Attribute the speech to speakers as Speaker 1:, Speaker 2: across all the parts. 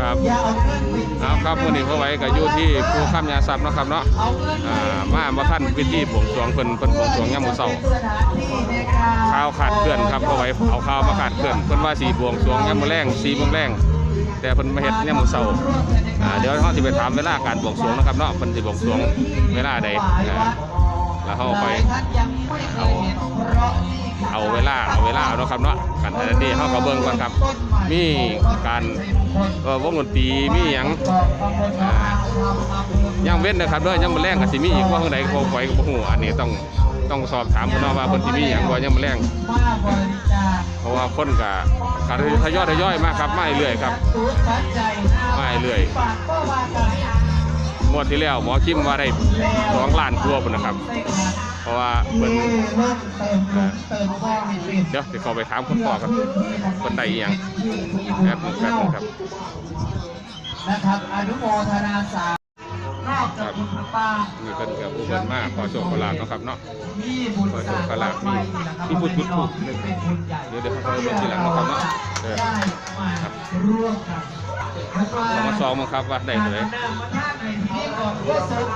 Speaker 1: ครับเอาครับมื้อนี้พ่อไว้ก็อยู่ที่ภูข้ามยาซับนะครับเนาะอ่ามาบ่ทันพิธีบวงสวงเพิ่นเพิ่นบวงสวงยามมื้อเช้าข่าวขาดเคลื่อนครับพ่อไว้เอาข่าวมาขาดเคลื่อนเพิ่นว่าสิบวงสวงยามมื้อแลง4โมงแรงแต่เพิ่นมาเฮ็ดยามมื้อเช้าอ่าเดี๋ยวเฮาสิไปถามเวลาการบวงสวงนะครับเนาะเพิ่นสิบวงสวงเวลาใดแล้วเฮาไปเอา เอาเวลาเอาเวลาเอาเนาะครับเนาะกันแต่ละนี้เฮาก็เบิ่งก่อนครับ มีการเอ่อวงดนตรีมีหยังอ่ายังเว้นนะครับด้อยังบ่แรงก็สิมีอีกว่าเท่าใดก็บ่ไหวก็บ่ฮู้อันนี้ต้องต้องสอบถามนเนาะว่าเพิ่นสิมีหยังบ่ยังบ่แรงเพราะว่าคนก็ก็ทยอยทยอยมากครับไมาเรื่อยครับไมาเรื่อยงวดที่แล้วหมอคิมว่าได้2ล้านกว่าพุ่นะครับ ราะว่าเพิ่นเดี๋ยวจะเข้าไปถามคุณพ่อครับคนใดอีหยังแป๊บนึงแป๊บนึงครับ
Speaker 2: นะครับอนุโมทนาสาธุนอกจากบุญปา
Speaker 1: มีเพิ่นกับผู้เพิ่นมากขอโชคขอลาภเนาะครับเนาะขอโชคขอลาภมี
Speaker 2: นะครับ
Speaker 1: มีพูดพูดพูด
Speaker 2: เป็นบุญใหญ่
Speaker 1: เดี๋ยวเดี๋ยวเขาไปเบิ่งทีหลังเนาะครับเนาะเออ
Speaker 2: ได้
Speaker 1: ครับ
Speaker 2: ร่วมกัน
Speaker 1: มาซองมั้งครับว่าได้เลย
Speaker 2: มาท่านในที่นี้ก่อนเพื่อสรุป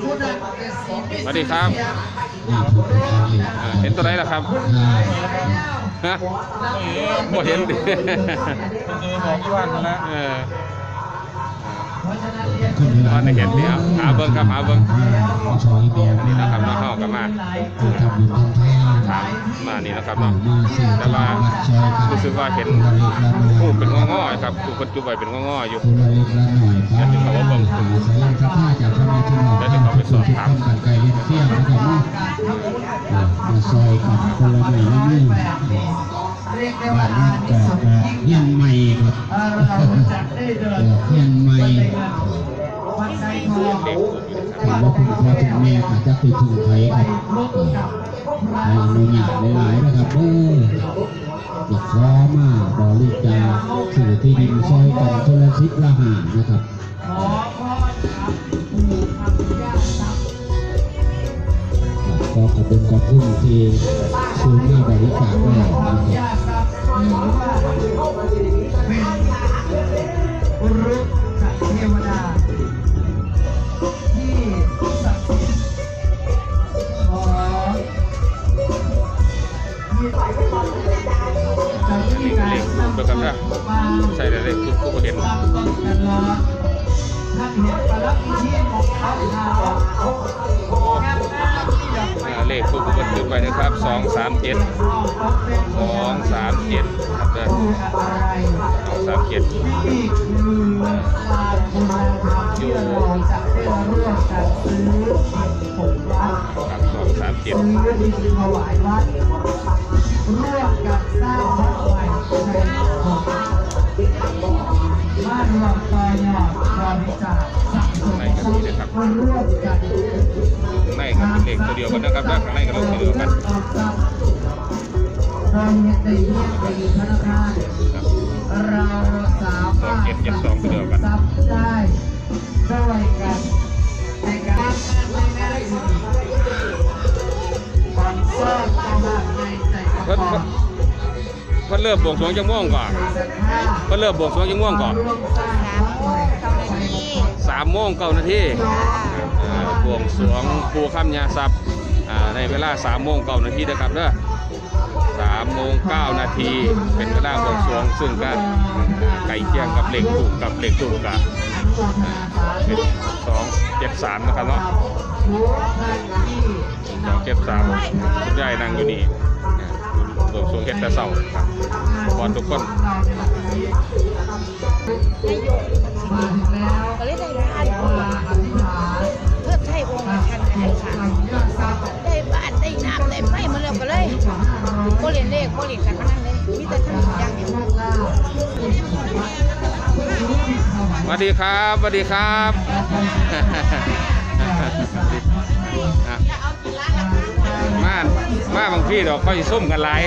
Speaker 2: ผู้นำเกษียณ
Speaker 1: สวัสดีครับเออเห็นตัวไหนล่ะครับฮะบ่เห็นดิ
Speaker 3: บอกที่ว่านั่นแหละ
Speaker 1: เออ
Speaker 2: เพราะฉะนั้นเรียน
Speaker 1: ตอนได้เห็นนี่ครับหาเบิ่งครับหาเบิ่งนี่นะครับเนาะเฮาก็มา
Speaker 3: คือทำบุญทำทาน
Speaker 1: ถามมานี่นะครับเนาะแต่ว่า
Speaker 3: วัดชอยครับ
Speaker 1: รู้สึกว่าเห็น
Speaker 3: คนละเล็น้อย
Speaker 1: ผู้เป็นงอๆครับผู้คนจุบไว้เป็นงอๆอยู่
Speaker 3: เล็กละน้อยครับ
Speaker 1: เดี๋ยวจะเข้าเบิ่ง
Speaker 3: สายาจากพระ
Speaker 1: เดี๋ยวจะเข้าไปสอบถาม
Speaker 3: ทำกันไกลเลี้ยงเที่ยวนะครับเนาะเออมาซอยกับคนละหน่อยละมือ
Speaker 2: เรียกได้ว่าอานิสงส์ยิ่ง
Speaker 3: เฮียนใหม่ครับ
Speaker 2: เอ่อเราจะได้เดิน
Speaker 3: เออเฮียนใหม่
Speaker 2: วันใดทอง
Speaker 1: เด็กผู้อยู่นะครับ
Speaker 3: ถามว่าคุณพ่อคุณแม่อาจจะไปถึงไทยครับ
Speaker 2: ร่วมกับพระ
Speaker 3: ให้อนุญาตหลายๆนะครับเอออยากขอมาบริจาคสื่อที่ดินซอยกันคนละสิบละหานะครับ
Speaker 2: ขอพรครับปู่ทำยากทรัพย์
Speaker 3: ก็ขอบคุณขอบคุณที่ซื้อมาบริจาคไว้นะครับ
Speaker 2: ดไว้
Speaker 1: นะครับสองสามเจ็ดสองสามเจ็ดครับเด้อ
Speaker 2: คืออะไร
Speaker 1: สองสามเจ็ด
Speaker 2: นี่คือลานบุญธรรมที่เราจะได้ร่วมกันซื้อสิ่งของวัด
Speaker 1: ครับสองสามเจ็ด
Speaker 2: ซื้อนถวายวัดร่วมกันสร้างวัดใหม่ในขอบ้านรวมต่อยอดบริจาคสังคมร่วมกัน
Speaker 1: ในก็เป็นเลขตัวเดียวกันนะครับด้านข้างในก็เลขตัวเดียวกัน
Speaker 2: เราเนี่ยได้เยี่ยมไปธนาคาร
Speaker 1: ครับ
Speaker 2: เราสามารถ
Speaker 1: เจ็ดเจ็ดสองตัวเดียวกัน
Speaker 2: ทรัพย์ได้ด้วยกันในการไม่ได้บุญความทราบความในใจ
Speaker 1: เพิ่นเพิ่นเพิ่นเริ่มบวงสรวงจังม่วงก่อนเพิ่นเริ่มบวงสรวงจังม่วงก่อน
Speaker 2: ร่วมสร้างวัดใหม่
Speaker 1: สามโมงเก้านาทีอ่า บวงสรวงภูข้ามยาซับในเวลาสามโมงเก้านาทีนะครับเด้อสามโมงเก้านาทีเป็นเวลาบวงสรวงซึ่งก็ไก่เคียงกับเหล็กถูกกับเหล็กถูกกับเป็นสองเจ็ดสามนะครับเนาะสองเจ็ดสามคุณยายนั่งอยู่นี่รวมสูงเฮ็ดแต่เศร้าครับบอลทุกคน
Speaker 2: แล้ว
Speaker 4: ก็เลยได้บ้าน ได้บ้านได้น้ำได้ไฟมาแล้วก็เลยโมเรียนเลขโมเรียนการพนันเลยมีแต่ทำอย่างเดียว
Speaker 1: สวัสดีครับสวัสดีครับมามาบางพี่ดอกเขาสิซุ่มกันหลาย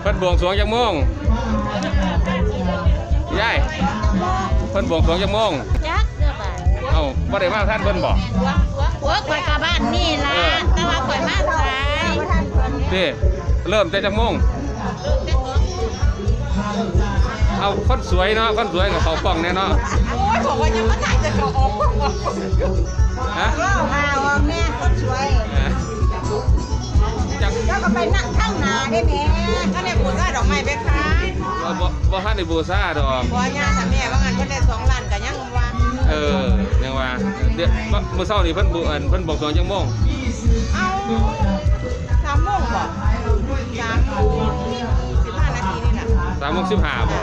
Speaker 1: เพิ่นบวงสวงจังโมงยายเพิ่นบวงสวงจังโมง
Speaker 4: จักเด้อบ้าน
Speaker 1: เอ้าบ่ได้มาท่านเพิ่นบอก
Speaker 4: หัวหัวหัวข่อยกับบ้านนี่ล่ะแต่ว่าข่อยมาสาย
Speaker 1: นี่เริ่มแต่จังโมง
Speaker 4: ลูกแต่ตัว
Speaker 1: เอาคนสวยเนาะคนสวยกับเขากล้องเนี่ยเนาะ
Speaker 4: โอ้ยบอกว่ายังไม่ได้จะเขาออกออก
Speaker 1: ฮะ
Speaker 4: ว้าวมาว่าแม่คนสวย
Speaker 1: เออจัก
Speaker 4: แล้วก็ไปนั่งข้างหน้าได้แม่ก็ได้ปูได้ดอกไม้ไปขาย
Speaker 1: บ่บ่บ่ทันได้บูชาดอก
Speaker 4: พอญาติแม่ว่างั้นเพิ่นได้สองล้านก็ยังว่า
Speaker 1: เออยัง ว่าเดี๋ยวมื้อเช้านี่เพิ่นบุอันเพิ่นบอกสองจังโมง
Speaker 4: เอาสามโมงบ่สามโมงสิบห้านาทีนี่แหละ
Speaker 1: สามโมงสิบห้าบ่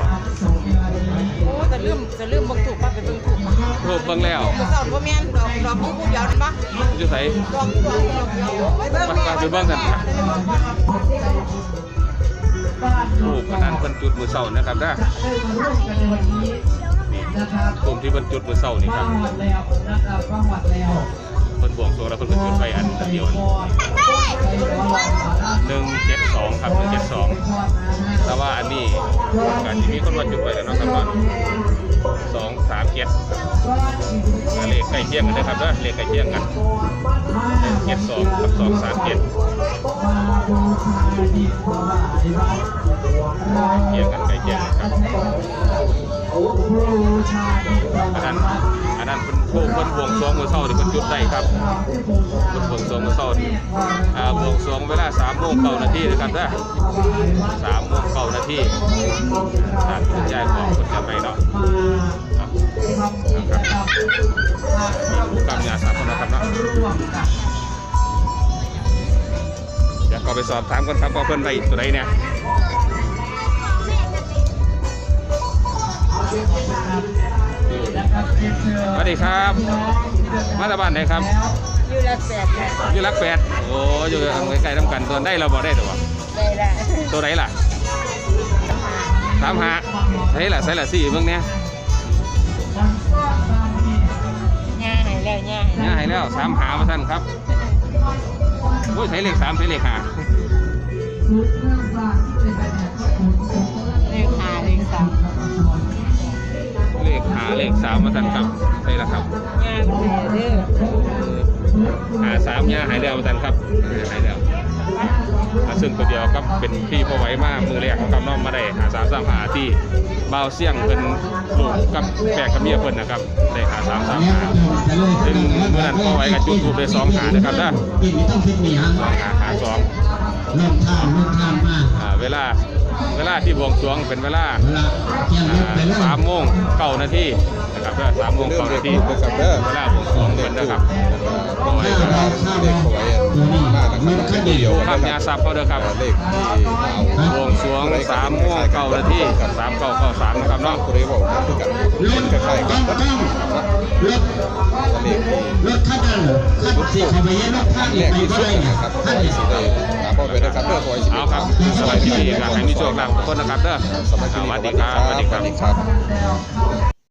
Speaker 4: โอ้จะลืมจะลืมเบิ่งถูกป่ะไปเบิ่งถูกป่ะ
Speaker 1: รูปเบิ่งแล้ว
Speaker 4: มื้อเช้าบ่แม่นดอกดอกผู้ผู้เดียวนั่นปะ
Speaker 1: อยู่ไส
Speaker 4: ดอกดอกดอกเดียวไปเบิ่ง
Speaker 1: ไปไปเบิ่งกันรูปอันนั้นเพิ่นจุดมื้อเช้านะครับเด้อ
Speaker 2: นะครับ
Speaker 1: กลุ่มที่เพิ่นจุดมื้อเช้านี่ครับ
Speaker 2: ฟังวัดแล้วนะครับฟังวัดแล้ว
Speaker 1: เพิ่นบวงสรวงแล้วเพิ่นก็จุดไปอันเดียวหนึ่งเจ็ดสองครับหนึ่งเจ็ดสองแต่ว่าอันนี้การที่มีคนมาจุดไปแล้วเนาะครับว่าสองสามเจ็ดเลขใกล้เคียงกันเลยครับเด้อเลขใกล้เคียงกันหนึ่งเจ็ดสองกับสองสามเจ็ดเคียงกันใกล้เคียงกันครับ อันนั้นอันนั้นเพิ่นผู้เพิ่นบวงสรวงมือเช้านี่เพิ่นจุดได้ครับเพิ่นบวงสรวงมือเช้านี่อ่าบวงสรวงเวลา3โมง9นาทีนะครับเด้อ3โมง9นาทีทางคุณยายของคุณจะไปเนาะนะครับมีผู้กำยาสามคนนะครับเนาะเดี๋ยวก็ไปสอบถามกันครับว่าเพิ่อนไปตัวใดเนี่ย สวัสดีครับ มาจากบ้านไหนครับ
Speaker 4: อยู่ละแปด
Speaker 1: อยู่รักแปดโอ้อยู่ใกล้ๆน้ำกันตัวได้เราบอกได้ตัว
Speaker 4: ได้ละ
Speaker 1: ตัวไหนล่ะสามหาใช่ล่ะใช่ล่ะสี่เบิ่งเนี้ย
Speaker 4: ย่าหายแล้วย่า
Speaker 1: เนี่ยให้แล้วสามหามาท่านครับโอ้ยใช้เลขสามใช้เลขห้า เลขหาเลขสามมาท่านครับใช่แล้วครับ
Speaker 4: ย่าแม่เด้อ
Speaker 1: หาสามเนี่ยหายแล้วมาท่านครับเออหายแล้วอ่าซึ่งตัวเดียวก็เป็นพี่พอไหว้มากมือแรกของกำน้อมมาได้หาสามสามหาที่เบาวเสี่ยงเพิ่นลูกกับแปกกับเมียเพิ่นนะครับได้หาสามสามหาซึ่งเมื่อนั้นก็ไว้กับจุดทูบได้สองหานะครับนะ
Speaker 3: ปิดไม่ต้องพิดมีฮะ
Speaker 1: สองหาหาสอง
Speaker 3: เริ่มท่ามเริ่มท่ามมาก
Speaker 1: อ่าเวลา เวลาที่บวงสรวงเป็นเวลา
Speaker 3: เวลาเที่ยงลุกไป
Speaker 1: อ่า
Speaker 3: แล้ว
Speaker 1: สามโมงเก้านาทีนะครับเด้อสามโมงเก้านาทีเวลาบวงสรวงเป็นนะครับก็ไว้
Speaker 3: ข้าว
Speaker 1: ก็
Speaker 3: เราข้าวเราตัวนี้มันข้าวเดียว
Speaker 1: ข้ามยาซับเขาเด้อครับ
Speaker 5: เลขที่เอา
Speaker 1: บวงสรวงสามโมงเก้านาทีสามเก้าเก้าสามนะครับเนาะ
Speaker 5: คนนี้บอกคือกัน
Speaker 3: รถ
Speaker 5: คล้ายๆ
Speaker 3: ต้
Speaker 5: กั
Speaker 3: อนงต้องรถ
Speaker 5: เลขที่
Speaker 3: รถข้าวดันข้าวที่เขาไปเย็นรถข้าว
Speaker 5: แร
Speaker 3: อีก
Speaker 5: ก
Speaker 3: ไป
Speaker 5: ที่
Speaker 3: ก็
Speaker 5: สุด
Speaker 3: ได้
Speaker 5: นะครับขอ
Speaker 3: ข้าว
Speaker 5: ให้สิได้กราบพ่อไปนะครับเพื่อขอให้สิ
Speaker 1: เอาครับสวัสดีครับให้มีโชคลาภทุกคนนะครับเด้อ
Speaker 5: สำหรับ
Speaker 1: อ่า
Speaker 5: ที่
Speaker 1: สวัสดี
Speaker 5: นี่
Speaker 1: ครับสวัสดี
Speaker 5: ส
Speaker 1: ค
Speaker 5: วั
Speaker 1: รั
Speaker 5: ส
Speaker 1: บ
Speaker 5: ดีครับ